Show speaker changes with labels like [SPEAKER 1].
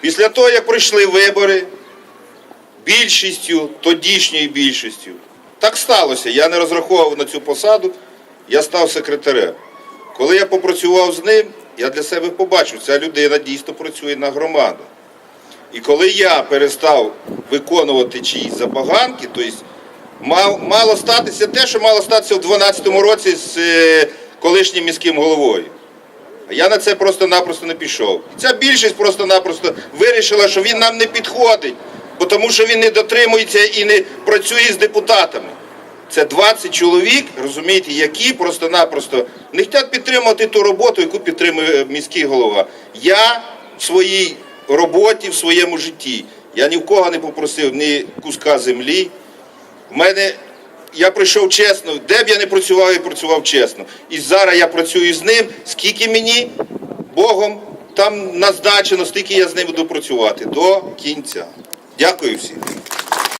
[SPEAKER 1] Після того, як пройшли вибори, більшістю, тодішньою більшістю, так сталося. Я не розраховував на цю посаду, я став секретарем. Коли я попрацював з ним, я для себе побачив, ця людина дійсно працює на громаду. І коли я перестав виконувати чиїсь забаганки, тобто мало статися те, що мало статися в 2012 році з е, колишнім міським головою. А я на це просто-напросто не пішов. І ця більшість просто-напросто вирішила, що він нам не підходить, бо тому що він не дотримується і не працює з депутатами. Це 20 чоловік, розумієте, які просто-напросто не хочуть підтримувати ту роботу, яку підтримує міський голова. Я в своїй роботі, в своєму житті, я ні в кого не попросив ні куска землі. В мене я прийшов чесно, де б я не працював, я працював чесно. І зараз я працюю з ним, скільки мені Богом там назначено, стільки я з ним буду працювати до кінця. Дякую всім.